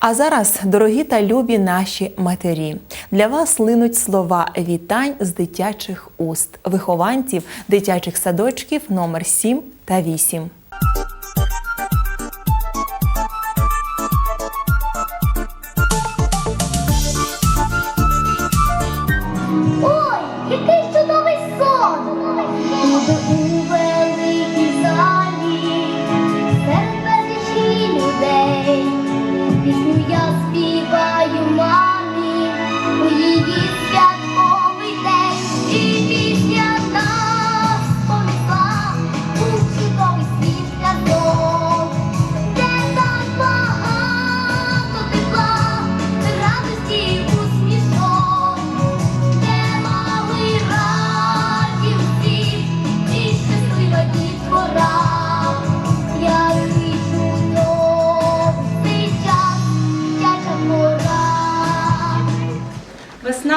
А зараз, дорогі та любі наші матері, для вас линуть слова вітань з дитячих уст, вихованців дитячих садочків номер 7 та 8.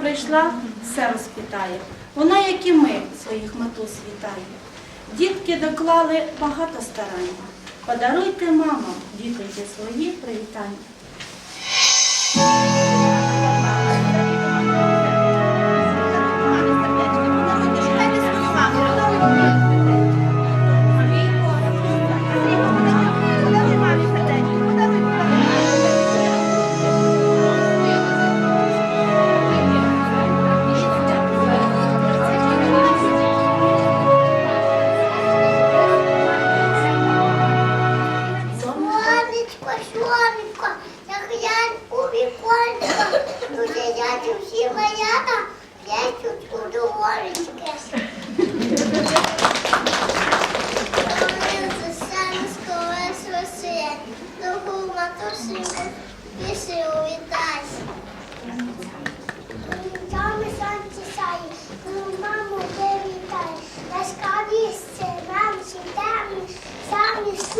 Прийшла, все розпитає. Вона, як і ми, своїх мету світає. Дітки доклали багато старань. Подаруйте, мамам, дітки свої привітання.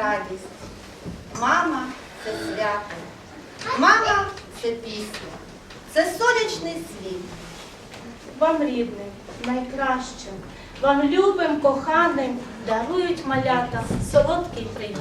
радість. Мама це свято. Мама це пісня. Це сонячний світ. Вам рідним, найкращим, вам любим, коханим дарують малята солодкий привіт.